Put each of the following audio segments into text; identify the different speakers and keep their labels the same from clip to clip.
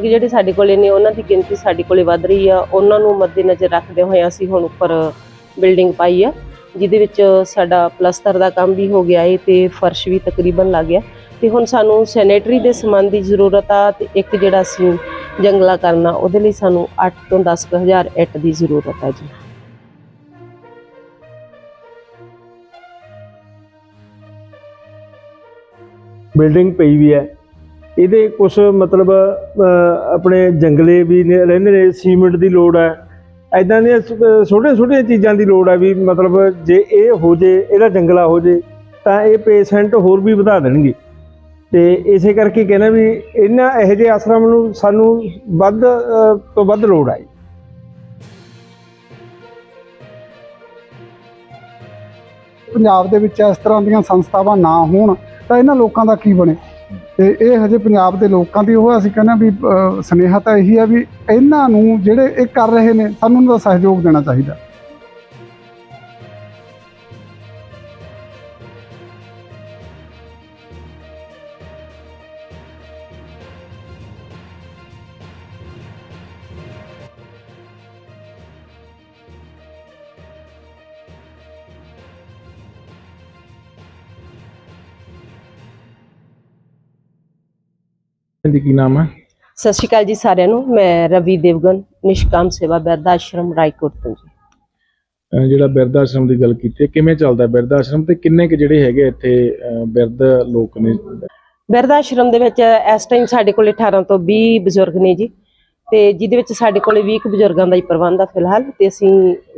Speaker 1: ਜਿਹੜੇ ਸਾਡੇ ਕੋਲੇ ਨੇ, ਉਹਨਾਂ ਦੀ ਗਿਣਤੀ ਸਾਡੇ ਕੋਲੇ ਵੱਧ ਰਹੀ ਆ। ਉਹਨਾਂ ਨੂੰ ਮੱਦੇਨਜ਼ਰ ਰੱਖਦੇ ਹੋਏ ਅਸੀਂ ਹੁਣ ਉੱਪਰ ਬਿਲਡਿੰਗ ਪਾਈ ਆ, ਜਿਹਦੇ ਵਿੱਚ ਸਾਡਾ ਪਲਸਤਰ ਦਾ ਕੰਮ ਵੀ ਹੋ ਗਿਆ ਏ ਤੇ ਫਰਸ਼ ਵੀ ਤਕਰੀਬਨ ਲੱਗ ਗਿਆ। ਤੇ ਹੁਣ ਸਾਨੂੰ ਸੈਨੇਟਰੀ ਦੇ ਸਮਾਨ ਦੀ ਜ਼ਰੂਰਤ ਆ ਤੇ ਇੱਕ ਜਿਹੜਾ ਅਸੀਂ ਜੰਗਲਾ ਕਰਨਾ, ਉਹਦੇ ਲਈ ਸਾਨੂੰ 8 ਤੋਂ 10 ਕੁ ਹਜ਼ਾਰ ਇੱਟ ਦੀ ਜ਼ਰੂਰਤ ਆ ਜੀ।
Speaker 2: ਬਿਲਡਿੰਗ ਪਈ ਵੀ ਹੈ। ਇਹਦੇ ਕੁਝ ਮਤਲਬ ਆਪਣੇ ਜੰਗਲੇ ਵੀ ਰਹਿੰਦੇ ਨੇ, ਸੀਮੈਂਟ ਦੀ ਲੋੜ ਹੈ। ਐਦਾਂ ਦੀਆਂ ਛੋਟੀਆਂ ਛੋਟੀਆਂ ਚੀਜ਼ਾਂ ਦੀ ਲੋੜ ਹੈ ਵੀ ਮਤਲਬ ਜੇ ਇਹ ਹੋ ਜੇ, ਇਹਦਾ ਜੰਗਲਾ ਹੋ ਜੇ, ਤਾਂ ਇਹ ਪੇਸ਼ੈਂਟ ਹੋਰ ਵੀ ਵਧਾ ਦੇਣਗੇ। ਤੇ ਇਸੇ ਕਰਕੇ ਕਹਿੰਦਾ ਵੀ ਇਹਨਾਂ ਇਹੋ ਜਿਹੇ ਆਸ਼ਰਮ ਨੂੰ ਸਾਨੂੰ ਵੱਧ ਤੋਂ ਵੱਧ ਲੋੜ ਹੈ।
Speaker 3: ਪੰਜਾਬ ਦੇ ਵਿੱਚ ਇਸ ਤਰ੍ਹਾਂ ਦੀਆਂ ਸੰਸਥਾਵਾਂ ਨਾ ਹੋਣ, ਤਾਂ ਇਹਨਾਂ ਲੋਕਾਂ ਦਾ ਕੀ ਬਣੇ? ਤੇ ਇਹ ਹਜੇ ਪੰਜਾਬ ਦੇ ਲੋਕਾਂ ਦੀ ਉਹ ਅਸੀਂ ਕਹਿੰਦੇ ਹਾਂ ਵੀ ਅਹ, ਸੁਨੇਹਾ ਤਾਂ ਇਹੀ ਹੈ ਵੀ ਇਹਨਾਂ ਨੂੰ ਜਿਹੜੇ ਇਹ ਕਰ ਰਹੇ ਨੇ ਸਾਨੂੰ ਉਹਨਾਂ ਦਾ ਸਹਿਯੋਗ ਦੇਣਾ ਚਾਹੀਦਾ।
Speaker 4: ਦੀ ਕੀ ਨਾਮ ਹੈ?
Speaker 1: ਸਤਿ ਸ਼੍ਰੀ ਅਕਾਲ ਜੀ ਸਾਰਿਆਂ ਨੂੰ। ਮੈਂ ਰਵੀ ਦੇਵਗਨ ਨਿਸ਼ਕਾਮ ਸੇਵਾ ਬਿਰਧ ਆਸ਼ਰਮ ਰਾਏਕੋਟ ਤੋਂ ਜੀ।
Speaker 4: ਜਿਹੜਾ ਬਿਰਧ ਆਸ਼ਰਮ ਦੀ ਗੱਲ ਕੀਤੀ ਹੈ ਕਿਵੇਂ ਚੱਲਦਾ ਬਿਰਧ ਆਸ਼ਰਮ ਤੇ ਕਿੰਨੇ ਕੁ ਜਿਹੜੇ ਹੈਗੇ ਇੱਥੇ ਬਿਰਧ ਲੋਕ ਨੇ?
Speaker 1: ਬਿਰਧ ਆਸ਼ਰਮ ਦੇ ਵਿੱਚ ਇਸ ਟਾਈਮ ਸਾਡੇ ਕੋਲੇ 18 ਤੋਂ 20 ਬਜ਼ੁਰਗ ਨੇ ਜੀ ਤੇ ਜਿਹਦੇ ਵਿੱਚ ਸਾਡੇ ਕੋਲੇ 20 ਕੁ ਬਜ਼ੁਰਗਾਂ ਦਾ ਹੀ ਪ੍ਰਬੰਧ ਆ ਫਿਲਹਾਲ ਤੇ ਅਸੀਂ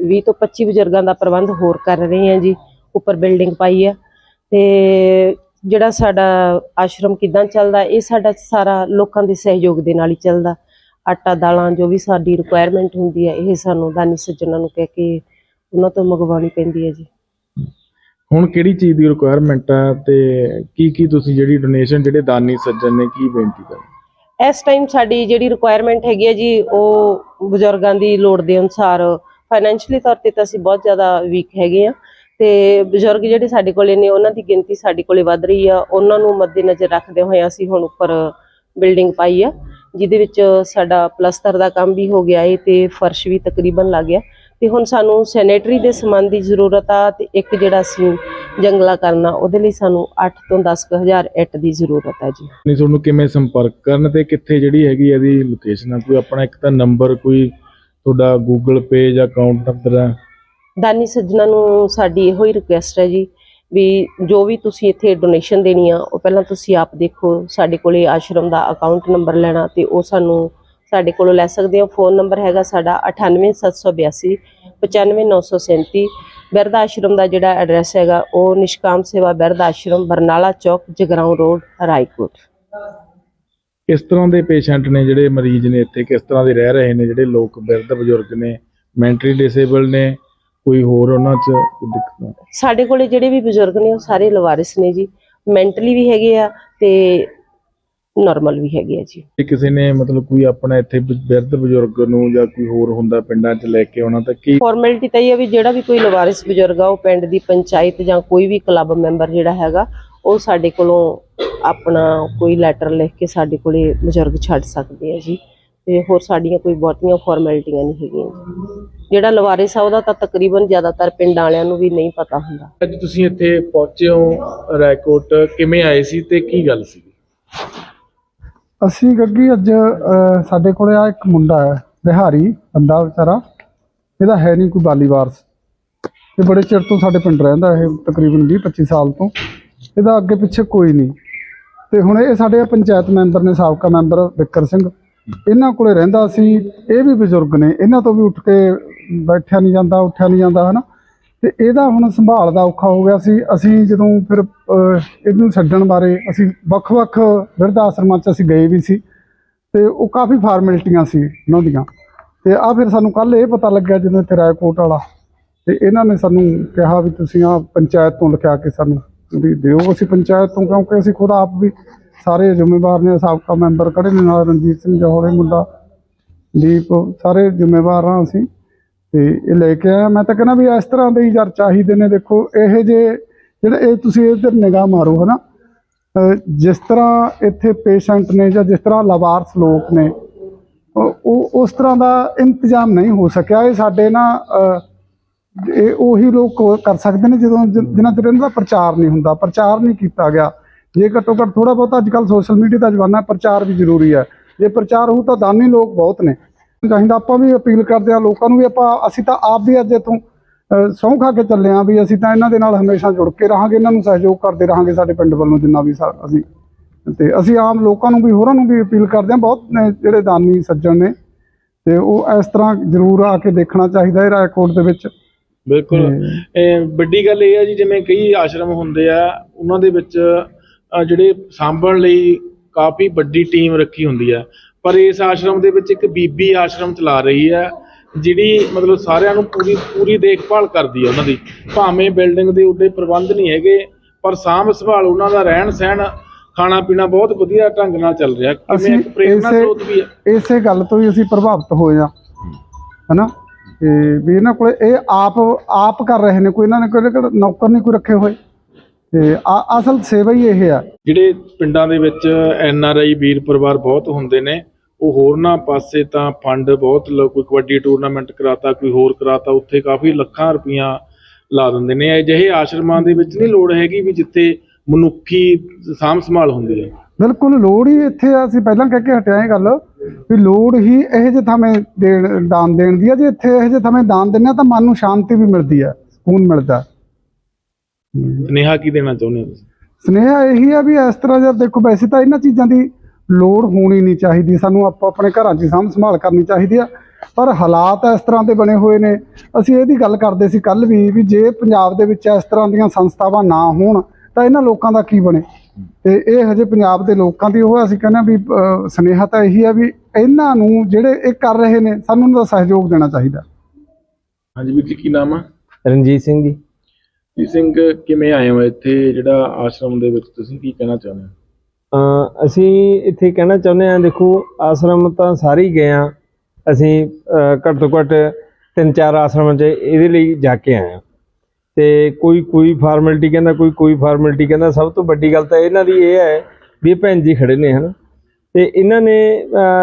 Speaker 1: 20 ਤੋਂ 25 ਬਜ਼ੁਰਗਾਂ ਦਾ ਪ੍ਰਬੰਧ ਹੋਰ ਕਰ ਰਹੇ ਹਾਂ ਜੀ। ਉੱਪਰ ਬਿਲਡਿੰਗ ਪਾਈ ਆ ਤੇ ਜਿਹੜਾ ਸਾਡਾ ਆਸ਼ਰਮ ਕਿਦਾਂ ਚੱਲਦਾ ਇਹ ਸਾਡਾ ਸਾਰਾ ਲੋਕਾਂ ਦੇ ਸਹਿਯੋਗ ਦੇ ਨਾਲ ਹੀ ਚੱਲਦਾ। ਆਟਾ ਦਾਲਾਂ ਜੋ ਵੀ ਸਾਡੀ ਰਿਕੁਆਇਰਮੈਂਟ ਹੁੰਦੀ ਹੈ ਇਹ ਸਾਨੂੰ ਦਾਨੀ ਸੱਜਣਾਂ ਨੂੰ ਕਹਿ ਕੇ ਉਹਨਾਂ ਤੋਂ ਮੰਗਵਾਉਣੀ ਪੈਂਦੀ ਹੈ ਜੀ।
Speaker 4: ਹੁਣ ਕਿਹੜੀ ਚੀਜ਼ ਦੀ ਰਿਕੁਆਇਰਮੈਂਟ ਹੈ ਤੇ ਕੀ ਕੀ ਤੁਸੀਂ ਜਿਹੜੀ ਡੋਨੇਸ਼ਨ ਜਿਹੜੇ ਦਾਨੀ ਸੱਜਣ ਨੇ ਕੀ ਬੇਨਤੀ ਕਰ
Speaker 1: ਇਸ ਟਾਈਮ ਸਾਡੀ ਜਿਹੜੀ ਰਿਕੁਆਇਰਮੈਂਟ ਹੈਗੀ ਹੈ ਜੀ ਉਹ ਬਜ਼ੁਰਗਾਂ ਦੀ ਲੋੜ ਦੇ ਅਨੁਸਾਰ ਫਾਈਨੈਂਸ਼ੀਅਲੀ ਤੌਰ ਤੇ ਤਾਂ ਅਸੀਂ ਬਹੁਤ ਜ਼ਿਆਦਾ ਵੀਕ ਹੈਗੇ ਆ ਤੇ ਬਜ਼ੁਰਗ ਜਿਹੜੇ ਸਾਡੇ ਕੋਲੇ ਨੇ, ਉਹਨਾਂ ਦੀ ਗਿਣਤੀ ਸਾਡੇ ਕੋਲੇ ਵੱਧ ਰਹੀ ਆ। ਉਹਨਾਂ ਨੂੰ ਮੱਦੇਨਜ਼ਰ ਰੱਖਦੇ ਹੋਏ ਅਸੀਂ ਹੁਣ ਉੱਪਰ ਬਿਲਡਿੰਗ ਪਾਈ ਆ, ਜਿਹਦੇ ਵਿੱਚ ਸਾਡਾ ਪਲਸਤਰ ਦਾ ਕੰਮ ਵੀ ਹੋ ਗਿਆ ਏ ਤੇ ਫਰਸ਼ ਵੀ ਤਕਰੀਬਨ ਲੱਗ ਗਿਆ। ਤੇ ਹੁਣ ਸਾਨੂੰ ਸੈਨੇਟਰੀ ਦੇ ਸਮਾਨ ਦੀ ਜ਼ਰੂਰਤ ਆ ਤੇ ਇੱਕ ਜਿਹੜਾ ਅਸੀਂ ਜੰਗਲਾ ਕਰਨਾ, ਉਹਦੇ ਲਈ ਸਾਨੂੰ 8 ਤੋਂ 10 ਹਜ਼ਾਰ ਇੱਟ ਦੀ ਜ਼ਰੂਰਤ ਹੈ ਜੀ।
Speaker 4: ਨਹੀਂ, ਤੁਹਾਨੂੰ ਕਿਵੇਂ ਸੰਪਰਕ ਕਰਨ ਤੇ ਕਿੱਥੇ ਜਿਹੜੀ ਹੈਗੀ ਇਹਦੀ ਲੋਕੇਸ਼ਨ ਆ? ਕੋਈ ਆਪਣਾ ਇੱਕ ਤਾਂ ਨੰਬਰ ਕੋਈ ਤੁਹਾਡਾ ਗੂਗਲ ਪੇ ਜਾਂ ਅਕਾਊਂਟ ਨੰਬਰ ਹੈ
Speaker 1: ਦਾਨੀ ਸੱਜਣਾ ਨੂੰ ਸਾਡੀ ਇਹੋ ਹੀ ਰਿਕੁਐਸਟ ਹੈ ਜੀ ਵੀ ਜੋ ਵੀ ਤੁਸੀਂ ਇੱਥੇ ਡੋਨੇਸ਼ਨ ਦੇਣੀ ਆ, ਉਹ ਪਹਿਲਾਂ ਤੁਸੀਂ ਆਪ ਦੇਖੋ, ਸਾਡੇ ਕੋਲੇ ਆਸ਼ਰਮ ਦਾ ਅਕਾਊਂਟ ਨੰਬਰ ਲੈਣਾ ਤੇ ਉਹ ਸਾਨੂੰ ਸਾਡੇ ਕੋਲੋਂ ਲੈ ਸਕਦੇ ਹੋ। ਫੋਨ ਨੰਬਰ ਹੈਗਾ ਸਾਡਾ 98782 95937 ਬਿਰਧ ਆਸ਼ਰਮ ਦਾ ਜਿਹੜਾ ਐਡਰੈਸ ਹੈਗਾ, ਉਹ ਨਿਸ਼ਕਾਮ ਸੇਵਾ ਬਿਰਧ ਆਸ਼ਰਮ, ਬਰਨਾਲਾ ਚੌਕ, ਜਗਰਾਉਂ ਰੋਡ, ਰਾਏਕੋਟ।
Speaker 4: ਕਿਸ ਤਰ੍ਹਾਂ ਦੇ ਪੇਸ਼ੈਂਟ ਨੇ ਜਿਹੜੇ ਮਰੀਜ਼ ਨੇ ਇੱਥੇ, ਕਿਸ ਤਰ੍ਹਾਂ ਦੇ ਰਹਿ ਰਹੇ ਨੇ, ਜਿਹੜੇ ਲੋਕ ਬਿਰਧ ਬਜ਼ੁਰਗ ਨੇ ਮੈਂਟਲੀ ਡਿਸੇਬਲ ਨੇ ਕੋਈ ਹੋਰ ਉਹਨਾਂ 'ਚ ਕੋਈ ਦਿੱਕਤ ਨਹੀਂ?
Speaker 1: ਸਾਡੇ ਕੋਲੇ ਜਿਹੜੇ ਵੀ ਬਜ਼ੁਰਗ ਨੇ ਉਹ ਸਾਰੇ ਲਵਾਰਿਸ ਨੇ ਜੀ। ਮੈਂਟਲੀ ਵੀ ਹੈਗੇ ਆ ਤੇ ਨਾਰਮਲ ਵੀ ਹੈਗੇ ਆ ਜੀ।
Speaker 4: ਜੇ ਕਿਸੇ ਨੇ ਮਤਲਬ ਕੋਈ ਆਪਣਾ ਇੱਥੇ ਬ- ਬਿਰਧ ਬਜ਼ੁਰਗ ਨੂੰ ਜਾਂ ਕੋਈ ਹੋਰ ਹੁੰਦਾ ਪਿੰਡਾਂ 'ਚ ਲੈ ਕੇ ਆਉਣਾ ਤਾਂ ਕੀ
Speaker 1: ਫਾਰਮੈਲਿਟੀ ਤਾਂ ਇਹ ਹੈ ਵੀ ਜਿਹੜਾ ਵੀ ਕੋਈ ਲਵਾਰਿਸ ਬਜ਼ੁਰਗ ਆ ਉਹ ਪਿੰਡ ਦੀ ਪੰਚਾਇਤ ਜਾਂ ਕੋਈ ਵੀ ਕਲੱਬ ਮੈਂਬਰ ਜਿਹੜਾ ਹੈਗਾ ਉਹ ਸਾਡੇ ਕੋਲੋਂ ਆਪਣਾ ਕੋਈ ਲੈਟਰ ਲਿਖ ਕੇ ਸਾਡੇ ਕੋਲੇ ਬਜ਼ੁਰਗ ਛੱਡ ਸਕਦੇ ਆ ਜੀ। ਤੇ ਹੋਰ ਸਾਡੀਆਂ ਕੋਈ ਬਹੁਤੀਆਂ ਫਾਰਮੈਲਿਟੀਆਂ ਨਹੀਂ ਹੈਗੀਆਂ। ਜਿਹੜਾ ਲਵਾਰਿਸ ਆ ਉਹਦਾ ਤਾਂ ਤਕਰੀਬਨ ਜ਼ਿਆਦਾਤਰ ਪਿੰਡਾਂ ਵਾਲਿਆਂ ਨੂੰ ਵੀ ਨਹੀਂ ਪਤਾ ਹੁੰਦਾ।
Speaker 4: ਅੱਜ ਤੁਸੀਂ ਇੱਥੇ ਪਹੁੰਚੇ ਹੋ ਰਾਏਕੋਟ ਕਿਵੇਂ ਆਏ ਸੀ ਤੇ ਕੀ ਗੱਲ ਸੀ?
Speaker 3: ਅਸੀਂ ਗੱਗੀ ਅੱਜ ਸਾਡੇ ਕੋਲੇ ਆ ਇੱਕ ਮੁੰਡਾ ਹੈ ਬਿਹਾਰੀ ਬੰਦਾ ਵਿਚਾਰਾ। ਇਹਦਾ ਹੈ ਨਹੀਂ ਕੋਈ ਬਾਲੀ ਵਾਰਸ। ਇਹ ਬੜੇ ਚਿਰ ਤੋਂ ਸਾਡੇ ਪਿੰਡ ਰਹਿੰਦਾ ਇਹ ਤਕਰੀਬਨ 20 25 ਸਾਲ ਤੋਂ। ਇਹਦਾ ਅੱਗੇ ਪਿੱਛੇ ਕੋਈ ਨਹੀਂ। ਤੇ ਹੁਣ ਇਹ ਸਾਡੇ ਪੰਚਾਇਤ ਮੈਂਬਰ ਨੇ ਸਾਬਕਾ ਮੈਂਬਰ ਵਿਕਰ ਸਿੰਘ। ਇਹਨਾਂ ਕੋਲੇ ਰਹਿੰਦਾ ਸੀ, ਇਹ ਵੀ ਬਜ਼ੁਰਗ ਨੇ, ਇਹਨਾਂ ਤੋਂ ਵੀ ਉੱਠ ਕੇ ਬੈਠਿਆ ਨਹੀਂ ਜਾਂਦਾ, ਉੱਠਿਆ ਨਹੀਂ ਜਾਂਦਾ, ਹਨਾ? ਤੇ ਇਹਦਾ ਹੁਣ ਸੰਭਾਲ ਦਾ ਔਖਾ ਹੋ ਗਿਆ ਸੀ, ਅਸੀਂ ਜਦੋਂ ਫਿਰ ਇਹਨੂੰ ਛੱਡਣ ਬਾਰੇ ਅਸੀਂ ਵੱਖ-ਵੱਖ ਬਿਰਧ ਆਸ਼ਰਮਾਂ 'ਚ ਅਸੀਂ ਗਏ ਵੀ ਸੀ ਤੇ ਉਹ ਕਾਫੀ ਫਾਰਮੈਲਿਟੀਆਂ ਸੀ ਉਹਨਾਂ ਦੀਆਂ। ਤੇ ਆ ਫਿਰ ਸਾਨੂੰ ਕੱਲ ਇਹ ਪਤਾ ਲੱਗਿਆ ਜਦੋਂ ਇੱਥੇ ਰਾਏਕੋਟ ਵਾਲਾ, ਤੇ ਇਹਨਾਂ ਨੇ ਸਾਨੂੰ ਕਿਹਾ ਵੀ ਤੁਸੀਂ ਆ ਪੰਚਾਇਤ ਤੋਂ ਲਿਖਿਆ ਕੇ ਸਾਨੂੰ ਵੀ ਦਿਓ ਅਸੀਂ ਪੰਚਾਇਤ ਤੋਂ, ਕਿਉਂਕਿ ਅਸੀਂ ਖੁਦ ਆਪ ਵੀ ਸਾਰੇ ਜ਼ਿੰਮੇਵਾਰ ਨੇ, ਸਾਬਕਾ ਮੈਂਬਰ ਖੜੇ ਨੇ ਨਾਲ ਰਣਜੀਤ ਸਿੰਘ ਜੋਹਰੇ ਮੁੰਡਾ, ਦੀਪ, ਸਾਰੇ ਜ਼ਿੰਮੇਵਾਰ ਹਾਂ ਅਸੀਂ। ਤੇ ਇਹ ਲੈ ਕੇ ਆਇਆ। ਮੈਂ ਤਾਂ ਕਹਿੰਦਾ ਵੀ ਇਸ ਤਰ੍ਹਾਂ ਦੇ ਹੀ ਯਾਰ ਚਾਹੀਦੇ ਨੇ। ਦੇਖੋ, ਇਹ ਜੇ ਜਿਹੜੇ ਇਹ ਤੁਸੀਂ ਇਧਰ ਨਿਗਾਹ ਮਾਰੋ, ਹਨਾ? ਅਹ ਜਿਸ ਤਰ੍ਹਾਂ ਇੱਥੇ ਪੇਸ਼ੈਂਟ ਨੇ ਜਾਂ ਜਿਸ ਤਰ੍ਹਾਂ ਲਵਾਰਸ ਲੋਕ ਨੇ, ਉਹ- ਉਸ ਤਰ੍ਹਾਂ ਦਾ ਇੰਤਜ਼ਾਮ ਨਹੀਂ ਹੋ ਸਕਿਆ। ਇਹ ਸਾਡੇ ਨਾ ਇਹ ਉਹੀ ਲੋਕ ਕਰ ਸਕਦੇ ਨੇ ਜਦੋਂ ਜਿ- ਜਿਨ੍ਹਾਂ ਚਿਰ ਇਹਨਾਂ ਦਾ ਪ੍ਰਚਾਰ ਨਹੀਂ ਹੁੰਦਾ। ਪ੍ਰਚਾਰ ਨਹੀਂ ਕੀਤਾ ਗਿਆ। ਜੇ ਘੱਟੋ ਘੱਟ ਥੋੜਾ ਬਹੁਤ ਅੱਜ ਕੱਲ ਸੋਸ਼ਲ ਮੀਡੀਆ ਦਾ ਜ਼ਮਾਨਾ ਹੈ ਪ੍ਰਚਾਰ ਵੀ ਜ਼ਰੂਰੀ ਹੈ। ਜੇ ਪ੍ਰਚਾਰ ਹੋਊ ਤਾਂ ਦਾਨੀ ਲੋਕ ਬਹੁਤ ਨੇ। ਚਾਹੀਦਾ ਆਪਾਂ ਵੀ ਅਪੀਲ ਕਰਦੇ ਆ ਲੋਕਾਂ ਨੂੰ ਵੀ ਆਪਾਂ ਅਸੀਂ ਤਾਂ ਆਪ ਵੀ ਅੱਜ ਇੱਥੋਂ ਸਹੁੰ ਖਾ ਕੇ ਚੱਲੇ ਆ ਵੀ ਅਸੀਂ ਤਾਂ ਇਹਨਾਂ ਦੇ ਨਾਲ ਹਮੇਸ਼ਾ ਜੁੜ ਕੇ ਰਹਾਂਗੇ ਇਹਨਾਂ ਨੂੰ ਸਹਿਯੋਗ ਕਰਦੇ ਰਹਾਂਗੇ ਸਾਡੇ ਪਿੰਡ ਵੱਲੋਂ ਜਿੰਨਾ ਵੀ ਸਾ- ਅਸੀਂ। ਤੇ ਅਸੀਂ ਆਮ ਲੋਕਾਂ ਨੂੰ ਵੀ ਹੋਰਾਂ ਨੂੰ ਵੀ ਅਪੀਲ ਕਰਦੇ ਹਾਂ ਬਹੁਤ ਨੇ ਜਿਹੜੇ ਦਾਨੀ ਸੱਜਣ ਨੇ। ਤੇ ਉਹ ਇਸ ਤਰ੍ਹਾਂ ਜ਼ਰੂਰ ਆ ਕੇ ਦੇਖਣਾ ਚਾਹੀਦਾ ਹੈ ਰਾਏਕੋਟ ਦੇ ਵਿੱਚ।
Speaker 4: ਬਿਲਕੁਲ। ਇਹ ਵੱਡੀ ਗੱਲ ਇਹ ਹੈ ਜੀ ਜਿਵੇਂ ਕਈ ਆਸ਼ਰਮ ਹੁੰਦੇ ਆ ਉਹਨਾਂ ਦੇ ਵਿੱਚ ਜਿਹੜੇ ਸਾਂਭਣ ਲਈ ਕਾਫੀ ਵੱਡੀ ਟੀਮ ਰੱਖੀ ਹੁੰਦੀ ਹੈ ਪਰ ਇਸ ਆਸ਼ਰਮ ਦੇ ਵਿੱਚ ਇੱਕ ਬੀਬੀ ਆਸ਼ਰਮ ਚਲਾ ਰਹੀ ਹੈ ਜਿਹੜੀ ਮਤਲਬ ਸਾਰਿਆਂ ਨੂੰ ਪੂਰੀ ਪੂਰੀ ਦੇਖਭਾਲ ਕਰਦੀ ਹੈ ਉਹਨਾਂ ਦੀ। ਭਾਵੇਂ ਬਿਲਡਿੰਗ ਦੇ ਉੱਡੇ ਪ੍ਰਬੰਧ ਨਹੀਂ ਹੈਗੇ ਪਰ ਸਾਂਭ ਸੰਭਾਲ ਉਹਨਾਂ ਦਾ ਰਹਿਣ ਸਹਿਣ ਖਾਣਾ ਪੀਣਾ ਬਹੁਤ ਵਧੀਆ ਢੰਗ ਨਾਲ ਚੱਲ ਰਿਹਾ। ਕਿਵੇਂ ਇੱਕ ਪ੍ਰੇਰਨਾ
Speaker 3: ਇਸੇ-
Speaker 4: ਸਰੋਤ ਵੀ ਹੈ
Speaker 3: ਇਸੇ ਗੱਲ ਤੋਂ ਹੀ ਅਸੀਂ ਪ੍ਰਭਾਵਿਤ ਹੋਏ ਆ। ਹਨਾ? ਤੇ ਵੀ ਇਹਨਾਂ ਕੋਲੇ ਇਹ ਆਪ ਆਪ ਕਰ ਰਹੇ ਨੇ ਕੋਈ ਇਹਨਾਂ ਨੇ ਕੋਈ ਨੌਕਰ ਨਹੀਂ ਕੋਈ ਰੱਖੇ ਹੋਏ। ਤੇ ਆ- ਅਸਲ ਸੇਵਾ ਹੀ ਇਹ ਆ।
Speaker 4: ਜਿਹੜੇ ਪਿੰਡਾਂ ਦੇ ਵਿੱਚ ਐਨ ਆਰ ਆਈ ਵੀਰ ਪਰਿਵਾਰ ਬਹੁਤ ਹੁੰਦੇ ਨੇ ਉਹ ਹੋਰਨਾਂ ਪਾਸੇ ਤਾਂ ਫੰਡ ਬਹੁਤ ਕੋਈ ਕਬੱਡੀ ਟੂਰਨਾਮੈਂਟ ਕਰਾਤਾ ਕੋਈ ਹੋਰ ਕਰਾਤਾ ਉੱਥੇ ਕਾਫੀ ਲੱਖਾਂ ਰੁਪਈਆ ਲਾ ਦਿੰਦੇ ਨੇ। ਅਜਿਹੇ ਆਸ਼ਰਮਾਂ ਦੇ ਵਿੱਚ ਨਹੀਂ ਲੋੜ ਹੈਗੀ ਵੀ ਜਿੱਥੇ ਮਨੁੱਖੀ ਸਾਂਭ ਸੰਭਾਲ ਹੁੰਦੀ ਹੈ।
Speaker 3: ਬਿਲਕੁਲ ਲੋੜ ਹੀ ਇੱਥੇ ਆ ਅਸੀਂ ਪਹਿਲਾਂ ਕਹਿ ਕੇ ਹਟਿਆ ਇਹ ਗੱਲ ਵੀ ਲੋੜ ਹੀ ਇਹ ਜਿਹੇ ਥਾਵੇਂ ਦੇਣ ਦਾਨ ਦੇਣ ਦੀ ਆ। ਜੇ ਇੱਥੇ ਇਹ ਜਿਹੇ ਥਾਵੇਂ ਦਾਨ ਆ ਤਾਂ ਮਨ ਨੂੰ ਸ਼ਾਂਤੀ ਵੀ ਮਿਲਦੀ ਆ ਸਕੂਨ ਮਿਲਦਾ।
Speaker 4: ਸੁਨੇਹਾ ਕੀ ਦੇਣਾ ਚਾਹੁੰਦੇ ਹੋ ਤੁਸੀਂ?
Speaker 3: ਸਨੇਹਾ ਇਹੀ ਆ ਵੀ ਇਸ ਤਰ੍ਹਾਂ ਜਦ ਦੇਖੋ ਵੈਸੇ ਤਾਂ ਇਹਨਾਂ ਚੀਜ਼ਾਂ ਦੀ ਲੋੜ ਹੋਣੀ ਨਹੀਂ ਚਾਹੀਦੀ ਸਾਨੂੰ ਆਪਾਂ ਆਪਣੇ ਘਰਾਂ 'ਚ ਹੀ ਸਾਂਭ ਸੰਭਾਲ ਕਰਨੀ ਚਾਹੀਦੀ ਆ ਪਰ ਹਾਲਾਤ ਇਸ ਤਰ੍ਹਾਂ ਦੇ ਬਣੇ ਹੋਏ ਨੇ। ਅਸੀਂ ਇਹਦੀ ਗੱਲ ਕਰਦੇ ਸੀ ਕੱਲ ਵੀ ਵੀ ਜੇ ਪੰਜਾਬ ਦੇ ਵਿੱਚ ਇਸ ਤਰ੍ਹਾਂ ਦੀਆਂ ਸੰਸਥਾਵਾਂ ਨਾ ਹੋਣ ਤਾਂ ਇਹਨਾਂ ਲੋਕਾਂ ਦਾ ਕੀ ਬਣੇ? ਤੇ ਇਹ ਹਜੇ ਪੰਜਾਬ ਦੇ ਲੋਕਾਂ ਦੀ ਉਹ ਅਸੀਂ ਕਹਿੰਦੇ ਆ ਵੀ ਸਨੇਹਾ ਤਾਂ ਇਹੀ ਆ ਵੀ ਇਹਨਾਂ ਨੂੰ ਜਿਹੜੇ ਇਹ ਕਰ ਰਹੇ ਨੇ ਸਾਨੂੰ ਉਹਨਾਂ ਦਾ ਸਹਿਯੋਗ ਦੇਣਾ ਚਾਹੀਦਾ।
Speaker 4: ਹਾਂਜੀ ਵੀਰ ਜੀ ਕੀ ਨਾਮ ਆ?
Speaker 2: ਰਣਜੀਤ ਸਿੰਘ ਜੀ।
Speaker 4: ਜੀ ਸਿੰਘ ਕਿਵੇਂ ਆਏ ਹੋ ਇੱਥੇ? ਜਿਹੜਾ ਆਸ਼ਰਮ ਦੇ ਵਿੱਚ ਤੁਸੀਂ ਕੀ ਕਹਿਣਾ ਚਾਹੁੰਦੇ ਹੋ?
Speaker 2: ਅ, ਅਸੀਂ ਇੱਥੇ ਕਹਿਣਾ ਚਾਹੁੰਦੇ ਹਾਂ ਦੇਖੋ ਆਸ਼ਰਮ ਤਾਂ ਸਾਰੇ ਹੀ ਗਏ ਆ ਅਸੀਂ ਘੱਟ ਤੋਂ ਘੱਟ ਤਿੰਨ ਚਾਰ ਆਸ਼ਰਮਾਂ 'ਚ ਇਹਦੇ ਲਈ ਜਾ ਕੇ ਆਏ ਆ ਤੇ ਕੋਈ ਕੋਈ ਫਾਰਮੈਲਿਟੀ ਕਹਿੰਦਾ ਕੋਈ ਕੋਈ ਫਾਰਮੈਲਿਟੀ ਕਹਿੰਦਾ ਸਭ ਤੋਂ ਵੱਡੀ ਗੱਲ ਤਾਂ ਇਹਨਾਂ ਦੀ ਇਹ ਹੈ ਵੀ ਇਹ ਭੈਣ ਜੀ ਖੜੇ ਨੇ ਹਨ। ਤੇ ਇਹਨਾਂ ਨੇ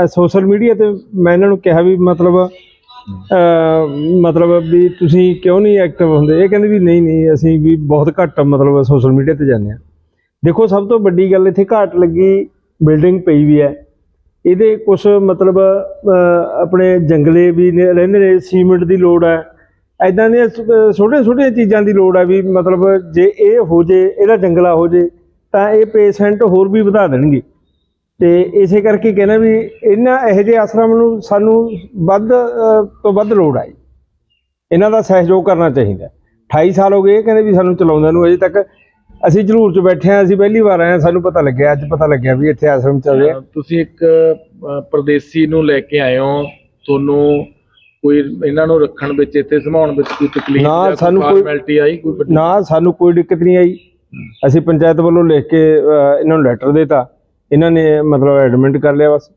Speaker 2: ਸੋਸ਼ਲ ਮੀਡੀਆ ਤੇ ਮੈਂ ਇਹਨਾਂ ਨੂੰ ਕਿਹਾ ਵੀ ਮਤਲਬ ਮਤਲਬ ਵੀ ਤੁਸੀਂ ਕਿਉਂ ਨਹੀਂ ਐਕਟਿਵ ਹੁੰਦੇ? ਇਹ ਕਹਿੰਦੇ ਵੀ ਨਹੀਂ ਨਹੀਂ, ਅਸੀਂ ਵੀ ਬਹੁਤ ਘੱਟ ਮਤਲਬ ਸੋਸ਼ਲ ਮੀਡੀਆ ਤੇ ਜਾਂਦੇ ਆ ਦੇਖੋ, ਸਭ ਤੋਂ ਵੱਡੀ ਗੱਲ ਇੱਥੇ ਘਾਟ ਲੱਗੀ ਬਿਲਡਿੰਗ ਪਈ ਵੀ ਹੈ। ਇਹਦੇ ਕੁਝ ਮਤਲਬ ਆਪਣੇ ਜੰਗਲੇ ਵੀ ਰਹਿੰਦੇ ਨੇ ਸੀਮੈਂਟ ਦੀ ਲੋੜ ਹੈ। ਐਦਾਂ ਦੀਆਂ ਛੋਟੀਆਂ ਛੋਟੀਆਂ ਚੀਜ਼ਾਂ ਦੀ ਲੋੜ ਹੈ ਵੀ ਮਤਲਬ ਜੇ ਇਹ ਹੋ ਜੇ, ਇਹਦਾ ਜੰਗਲਾ ਹੋ ਜੇ, ਤਾਂ ਇਹ ਪੇਸ਼ੈਂਟ ਹੋਰ ਵੀ ਵਧਾ ਦੇਣਗੇ। ਤੇ ਇਸੇ ਕਰਕੇ ਕਹਿੰਦਾ ਵੀ ਇਹਨਾਂ ਇਹੋ ਜਿਹੇ ਆਸ਼ਰਮ ਨੂੰ ਸਾਨੂੰ ਵੱਧ ਤੋਂ ਵੱਧ ਲੋੜ ਆਈ। ਇਹਨਾਂ ਦਾ ਸਹਿਯੋਗ ਕਰਨਾ ਚਾਹੀਦਾ। 28 ਸਾਲ ਹੋ ਗਏ ਇਹ ਕਹਿੰਦੇ ਵੀ ਸਾਨੂੰ ਚਲਾਉਂਦਿਆਂ ਨੂੰ ਅਜੇ ਤੱਕ ਅਸੀਂ ਜਲੂਰ 'ਚ ਬੈਠੇ ਆ ਅਸੀਂ ਪਹਿਲੀ ਵਾਰ ਆਏ ਹਾਂ ਸਾਨੂੰ ਪਤਾ ਲੱਗਿਆ ਅੱਜ ਪਤਾ ਲੱਗਿਆ ਵੀ ਇੱਥੇ ਆਸ਼ਰਮ ਚੱਲ ਰਿਹਾ
Speaker 4: ਤੁਸੀਂ ਇੱਕ ਪਰਦੇਸੀ ਨੂੰ ਲੈ ਕੇ ਆਏ ਹੋ। ਤੁਹਾਨੂੰ ਕੋਈ ਇਹਨਾਂ ਨੂੰ ਰੱਖਣ ਵਿੱਚ ਇੱਥੇ ਸੰਭਾਉਣ ਵਿੱਚ ਕੋਈ ਤਕਲੀਫ
Speaker 2: ਨਾ, ਸਾਨੂੰ ਕੋਈ-
Speaker 4: ਫਾਰਮੈਲਿਟੀ ਆਈ ਕੋਈ
Speaker 2: ਨਾ ਸਾਨੂੰ ਕੋਈ ਦਿੱਕਤ ਨਹੀਂ ਆਈ। ਅਸੀਂ ਪੰਚਾਇਤ ਵੱਲੋਂ ਲਿਖ ਕੇ ਇਹਨਾਂ ਨੂੰ ਲੈਟਰ ਦਿੱਤਾ। ਇਹਨਾਂ ਨੇ ਮਤਲਬ ਐਡਮਿਟ ਕਰ ਲਿਆ ਬਸ।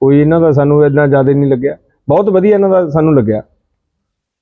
Speaker 2: ਕੋਈ ਇਹਨਾਂ ਦਾ ਸਾਨੂੰ ਇੰਨਾ ਜ਼ਿਆਦਾ ਨਹੀਂ ਲੱਗਿਆ। ਬਹੁਤ ਵਧੀਆ ਇਹਨਾਂ ਦਾ ਸਾਨੂੰ ਲੱਗਿਆ।